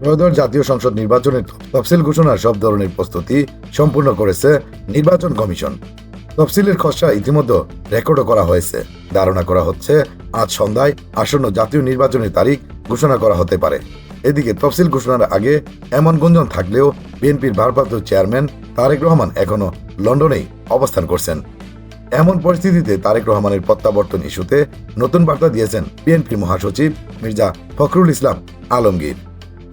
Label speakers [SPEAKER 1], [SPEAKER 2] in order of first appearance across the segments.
[SPEAKER 1] ত্রয়োদশ জাতীয় সংসদ নির্বাচনের তফসিল ঘোষণার সব ধরনের প্রস্তুতি সম্পূর্ণ করেছে নির্বাচন কমিশন। তফসিলের খসড়া ইতিমধ্যে রেকর্ডও করা হয়েছে। ধারণা করা হচ্ছে, আজ সন্ধ্যায় আসন্ন জাতীয় নির্বাচনের তারিখ ঘোষণা করা হতে পারে। এদিকে তফসিল ঘোষণার আগে এমন গুঞ্জন থাকলেও বিএনপির ভারপ্রাপ্ত চেয়ারম্যান তারেক রহমান এখনও লন্ডনেই অবস্থান করছেন। এমন পরিস্থিতিতে তারেক রহমানের প্রত্যাবর্তন ইস্যুতে নতুন বার্তা দিয়েছেন বিএনপির মহাসচিব মির্জা ফখরুল ইসলাম আলমগীর।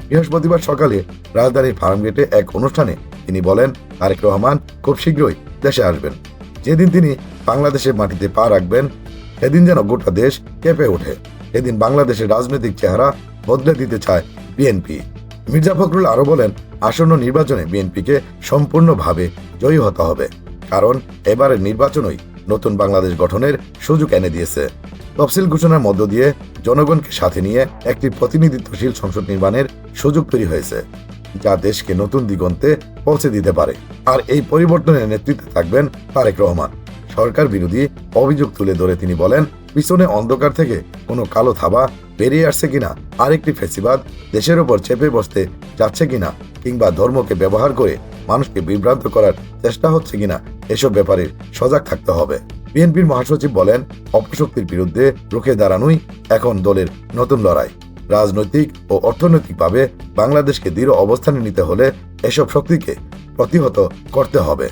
[SPEAKER 1] বৃহস্পতিবার সকালে রাজধানীর ফার্মগেটে এক অনুষ্ঠানে তিনি বলেন, তারেক রহমান খুব শীঘ্রই দেশে আসবেন। যেদিন তিনি বাংলাদেশের মাটিতে পা রাখবেন, সেদিন যেন গোটা দেশ কেঁপে ওঠে। এদিন বাংলাদেশের রাজনৈতিক চেহারা বদলে দিতে চায় বিএনপি। মির্জা ফখরুল আরও বলেন, আসন্ন নির্বাচনে বিএনপিকে সম্পূর্ণভাবে জয়ী হতে হবে, কারণ এবারের নির্বাচনই নতুন বাংলাদেশ গঠনের সুযোগ এনে দিয়েছে। তফসিল ঘোষণার মধ্য দিয়ে জনগণকে সাথে নিয়ে একটি প্রতিনিধিত্বশীল সংসদ নির্মাণের সুযোগ তৈরি হয়েছে, যা দেশকে নতুন দিগন্তে পৌঁছে দিতে পারে। আর এই পরিবর্তনের নেতৃত্বে থাকবেন তারেক রহমান। সরকার বিরোধী অভিযোগ তুলে ধরে তিনি বলেন, পিছনে অন্ধকার থেকে কোনো কালো থাবা বেরিয়ে আসছে কিনা, আরেকটি ফেসিবাদ দেশের ওপর চেপে বসতে যাচ্ছে কিনা, কিংবা ধর্মকে ব্যবহার করে মানুষকে বিভ্রান্ত করার চেষ্টা হচ্ছে কিনা, এসব ব্যাপারে সজাগ থাকতে হবে। বিএনপির মহাসচিব বলেন, অপশক্তির বিরুদ্ধে রুখে দাঁড়ানোই এখন দলের নতুন লড়াই। রাজনৈতিক ও অর্থনৈতিকভাবে বাংলাদেশকে দৃঢ় অবস্থানে নিতে হলে এসব শক্তিকে প্রতিহত করতে হবে।